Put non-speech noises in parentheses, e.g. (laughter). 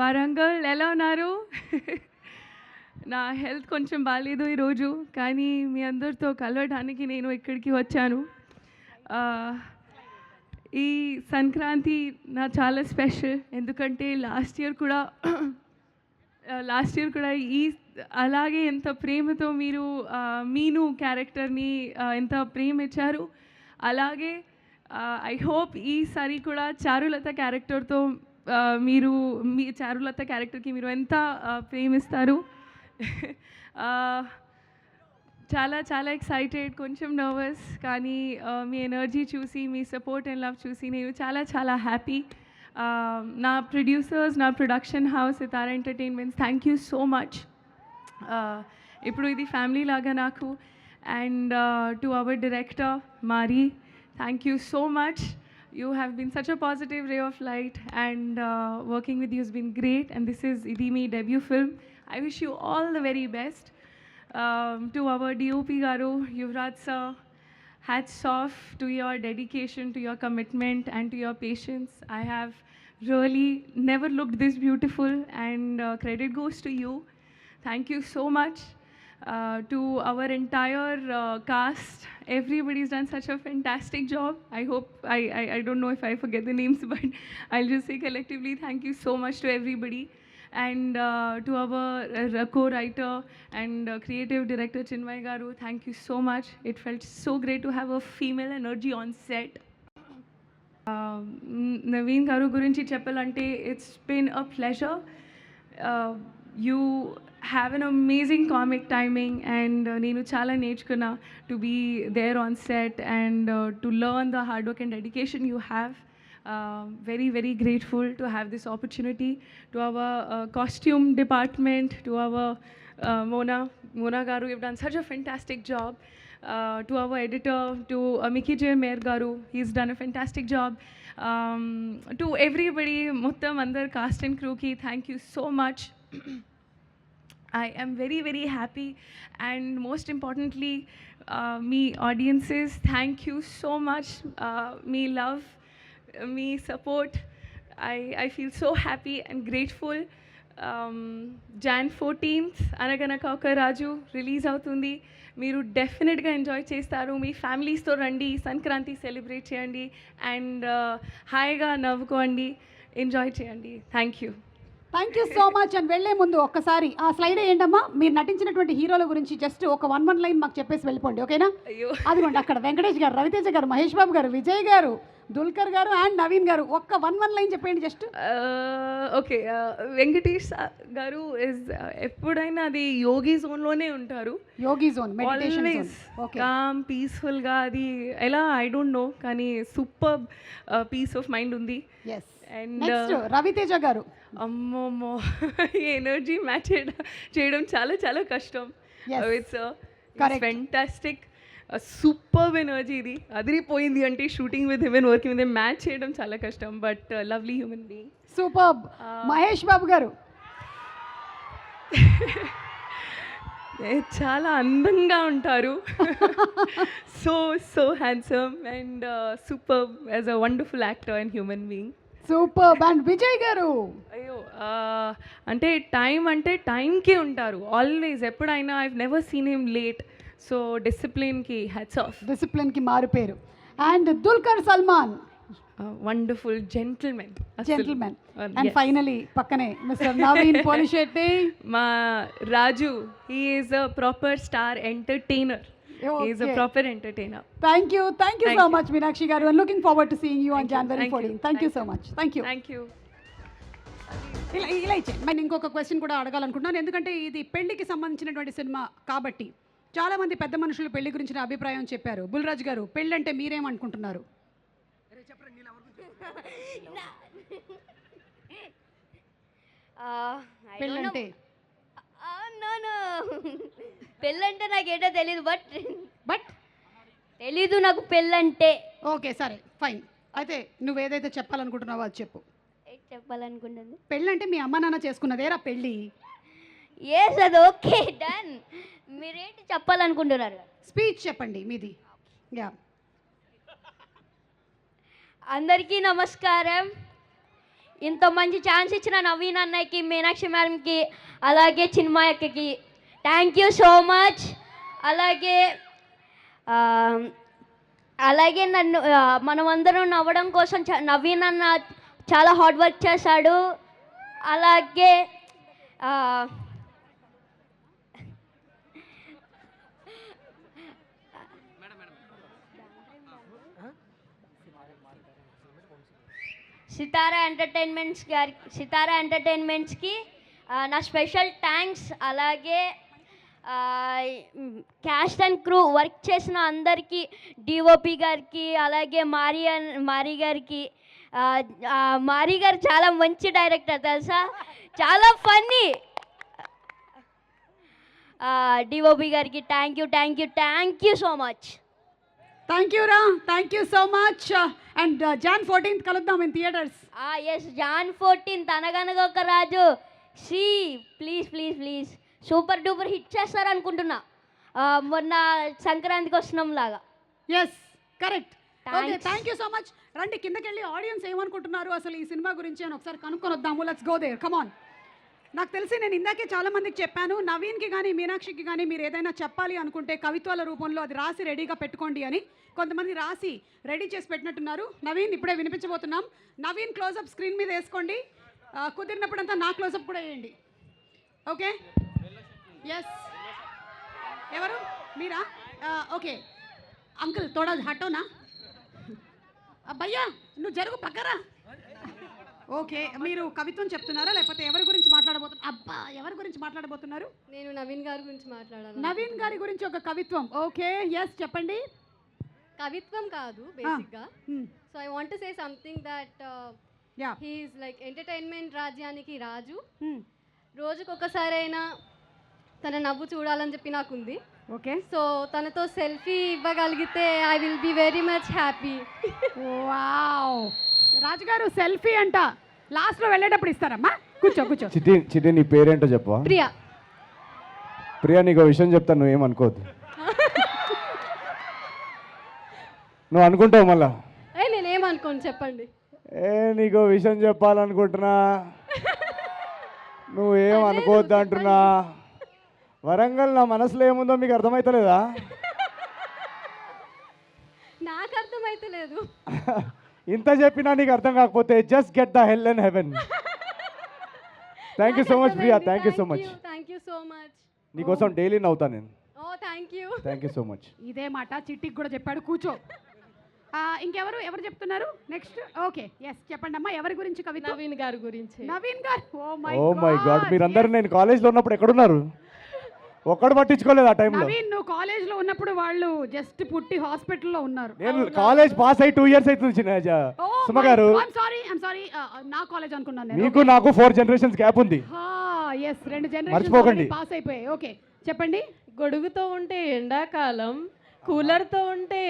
వారంగల్ ఎలా ఉన్నారు? నా హెల్త్ కొంచెం బాగాలేదు ఈరోజు కానీ మీ అందరితో కలవడానికి నేను ఇక్కడికి వచ్చాను. ఈ సంక్రాంతి నా చాలా స్పెషల్ ఎందుకంటే లాస్ట్ ఇయర్ కూడా లాస్ట్ ఇయర్ కూడా ఈ అలాగే ఎంత ప్రేమతో మీరు మీను క్యారెక్టర్ని ఎంత ప్రేమ ఇచ్చారు. అలాగే ఐ హోప్ ఈసారి కూడా చారులత క్యారెక్టర్తో మీరు మీ చారులత క్యారెక్టర్కి మీరు ఎంత ఆ, ప్రేమిస్తారు చాలా చాలా ఎక్సైటెడ్ కొంచెం నర్వస్ కానీ మీ ఎనర్జీ చూసి మీ సపోర్ట్ అండ్ లవ్ చూసి నేను చాలా చాలా హ్యాపీ. నా ప్రొడ్యూసర్స్ నా production house Sitara entertainments thank you so much. ఇప్పుడు ఇది ఫ్యామిలీ లాగా నాకు. And to our director Mari thank you so much. You have been such a positive ray of light, and uh, working with you has been great. And this is Idimi debut film. I wish you all the very best. Um, to our DOP Garu, Yuvraj sir, hats off to your dedication, to your commitment, and to your patience. I have really never looked this beautiful, and uh, credit goes to you. Thank you so much uh, to our entire uh, cast. Everybody's done such a fantastic job. I hope, I, I, I, don't know if I forget the names, (laughs) but I'll just say collectively thank you so much to everybody. And uh, to our uh, co-writer and uh, creative director Chinmay Garu, thank you so much. It felt so great to have a female energy on set. Um, Naveen Garu Gurinchi Chappal Ante, it's been a pleasure. Uh, you have an amazing comic timing and నేను చాలా నేర్చుకున్నా to be there on set and to learn the hard work and dedication you have uh, very very grateful to have this opportunity to our uh, costume department to our uh, mona mona garu you've done such a fantastic job uh, to our editor to uh, mickey j Mayer garu he's done a fantastic job um, to everybody muttam andar cast and crew ki thank you so much (clears throat) I am very, very happy. And most importantly, uh, me audiences, thank you so much. Uh, me love, uh, me support. I, I feel so happy and grateful. Um, Jan 14th, అనగనక ఒక రాజు release అవుతుంది మీరు డెఫినెట్గా enjoy చేస్తారు మీ ఫ్యామిలీస్తో రండి Sankranti celebrate చేయండి and హాయిగా నవ్వుకోండి ఎంజాయ్ చేయండి thank you thank you so much అని వెళ్ళే ముందు ఒక్కసారి ఆ స్లైడ్ ఏంటమ్మా? మీరు నటించినటువంటి హీరోల గురించి జస్ట్ ఒక వన్ వన్ లైన్ మాకు చెప్పేసి వెళ్ళిపోండి ఓకేనా అదిగోండి అక్కడ వెంకటేష్ గారు రవితేజ గారు మహేష్ బాబు గారు విజయ్ గారు దుల్కర్ గారు అండ్ నవీన్ గారు. ఒక్క వన్ వన్ లైన్ చెప్పండి just. Okay. Venkatesh garu is ఎప్పుడైనా అది యోగి జోన్లోనే ఉంటారు. యోగి జోన్ జోన్ కామ్ పీస్ఫుల్గా అది ఎలా ఐ డోంట్ నో కానీ సూపర్ పీస్ ఆఫ్ మైండ్ ఉంది. అండ్ రవితేజ గారు. అమ్మమ్మో ఈ ఎనర్జీ మ్యాచ్ చేయడం చాలా చాలా కష్టం. ఇట్స్. ఫెంటాస్టిక్ సూపర్ ఎనర్జీ ఇది. అదిరిపోయింది అంటే shooting with him working with match చేయడం చాలా కష్టం but lovely human being super Mahesh Babu garu. చాలా అందంగా ఉంటారు. So so handsome and super as a wonderful actor and human being super and Vijay garu. అయ్యో అంటే టైం అంటే టైంకే ఉంటారు. ఆల్వేస్ ఎప్పుడైనా I never seen him late so డిసిప్లిన్కి hats off డిసిప్లిన్కి మారిపోయారు and Dulquer Salmaan wonderful gentlemen gentlemen and finally పక్కనే mister Naveen Polisetty మా Raju he is a proper star entertainer is a. Proper entertainer thank you thank you Thank so you. Much Meenakshi garu and looking forward to seeing you on Thank you, January thank you, fourteen thank you so. Much thank you thank you ఇలా ఇలా ఇచ్చే నేను ఇంకొక question కూడా అడగాలనుకుంటున్నాను ఎందుకంటే ఇది పెళ్ళికి సంబంధించినటువంటి సినిమా కాబట్టి చాలా మంది పెద్ద మనుషులు పెళ్ళి గురించిన అభిప్రాయం చెప్పారు. బుల్రాజ్ గారు పెళ్ళి అంటే మీరేమనుకుంటున్నారు పెళ్ళంటే? పెళ్ళంటే నాకేటో తెలీదు బట్ బట్ తెలీదు నాకు పెళ్ళంటే. ఓకే సరే ఫైన్. అయితే నువ్వు ఏదైతే చెప్పాలనుకుంటున్నావో అది చెప్పు. చెప్పాలనుకుంటుంది పెళ్ళంటే మీ అమ్మ నాన్న చేసుకున్నదేరా పెళ్ళి. ఎస్ అది ఓకే డన్ మీరేంటి చెప్పాలనుకుంటున్నారు? స్పీచ్ చెప్పండి మీది. యా అందరికీ నమస్కారం. ఇంత మంచి ఛాన్స్ ఇచ్చిన నవీన్ అన్నయ్యకి మీనాక్షి మేడంకి అలాగే చిన్మయక్కకి థ్యాంక్ యూ సో మచ్ అలాగే అలాగే నన్ను మనమందరం నవ్వడం కోసం నవీన్ అన్న చాలా హార్డ్ వర్క్ చేశాడు. అలాగే సితారా ఎంటర్టైన్మెంట్స్ గారి సితారా ఎంటర్టైన్మెంట్స్కి నా స్పెషల్ థ్యాంక్స్ అలాగే క్యాస్ట్ అండ్ క్రూ వర్క్ చేసిన అందరికీ డిఓపి గారికి అలాగే మారి మారి గారికి మారి గారు చాలా మంచి డైరెక్టర్ తెలుసా? చాలా ఫన్నీ! డిఓపి గారికి thank you thank you thank you so much. Thank you రా thank you so much. And Jan fourteenth కలుద్దాం in theatres yes Jan fourteenth Anaganaga Oka Raju. See please please please super duper hit చేస్తారు అనుకుంటున్నా మొన్న సంక్రాంతికి వస్తున్నాం లాగా. Yes correct okay. Thank you so much రండి కిందకి వెళ్ళి ఆడియన్స్ ఏమనుకుంటున్నారు? అసలు ఈ సినిమా గురించి అని ఒకసారి కనుక్కొని వద్దాము లెట్స్ గో దేర్ కమాన్ నాకు తెలిసి నేను ఇందాకే చాలామందికి చెప్పాను నవీన్కి కానీ మీనాక్షికి కానీ మీరు ఏదైనా చెప్పాలి అనుకుంటే కవిత్వాల రూపంలో అది రాసి రెడీగా పెట్టుకోండి అని కొంతమంది రాసి రెడీ చేసి పెట్టినట్టున్నారు. నవీన్ ఇప్పుడే వినిపించబోతున్నాం. నవీన్ క్లోజప్ స్క్రీన్ మీద వేసుకోండి. కుదిరినప్పుడంతా నా క్లోజప్ కూడా వేయండి. ఓకే? ఎస్ ఎవరు? మీరా? ఓకే. అంకుల్ తోడా హటోనా? అబ్బయ్యా నువ్వు జరుగు పక్కరా. ఓకే మీరు కవిత్వం చెప్తున్నారా? లేకపోతే ఎవరి గురించి మాట్లాడబోతున్నారు? అబ్బా ఎవరి గురించి మాట్లాడబోతున్నారు? నేను నవీన్ గారి గురించి మాట్లాడాను నవీన్ గారి గురించి ఒక కవిత్వం. ఓకే ఎస్ చెప్పండి. కవిత్వం కాదు బేసిక్గా. So I want say something that ya he is like entertainment రాజ్యానికి రాజు. రోజుకొకసారిైనా తన నవ్వు చూడాలని చెప్పి నాకుంది. ఓకే. సో తనతో సెల్ఫీ ఇవ్వగలిగితే I will be very much happy wow రాజుగారు సెల్ఫీ అంట. లాస్ట్లో వెళ్ళేటప్పుడు ఇస్తారమ్మా. కూర్చో కూర్చో. చిట్టి చిట్టి నీ పేరేంటో చెప్పవా ప్రియా. ప్రియా నీకు విషయం చెప్తాను నువ్వేం అనుకోవద్దు (laughs) నువ్వు అనుకుంటావు మళ్ళా. ఏ నేనేమనుకోను చెప్పండి. ఏ నీకు విషయం చెప్పాలనుకుంటున్నా. నువ్వేం అనుకోవద్దు అంటున్నా. వరంగల్ నా మనసులో ఏముందో మీకు అర్థమవుతలేదా (laughs) నాకు అర్థమైతే లేదు (laughs) ఇంత చెప్పినా నీకు అర్థం కాకపోతే just get the hell and heaven thank you so much Priya thank you so much thank you so much నీకోసం డైలీ నవ్వుతా నేను. ఓ thank you thank you so much ఇదే మాట చిట్టికి కూడా చెప్పాడు కూర్చో. ఆ, ఇంకెవరు? ఎవరు చెప్తున్నారు? నెక్స్ట్ ఓకే ఎస్ చెప్పండి అమ్మా. ఎవరి గురించి కవిత నవీన్ గారి గురించి. Naveen garu. Oh my oh my god మీరందరూ నేను కాలేజ్లో ఉన్నప్పుడు ఎక్కడున్నారు? ఒక్కడు పట్టించుకోలేదు ఆ టైంలో. నవీన్ నువ్వు కాలేజ్లో ఉన్నప్పుడు వాళ్ళు జస్ట్ పుట్టి హాస్పిటల్లో ఉన్నారు. నేను కాలేజ్ పాస్ అయ్యి టూ ఇయర్స్ అవుతుంది చిన్న జ- Suma garu sorry I'm sorry నా కాలేజ్ అనుకున్నాను నేను. మీకు నాకు ఫోర్ జనరేషన్స్ గ్యాప్ ఉంది. ఎస్ రెండు మర్చిపోకండి. జనరేషన్ పాస్ అయిపోయాయి. ఓకే చెప్పండి. గొడుగుతో ఉంటే ఎండాకాలం కూలర్తో ఉంటే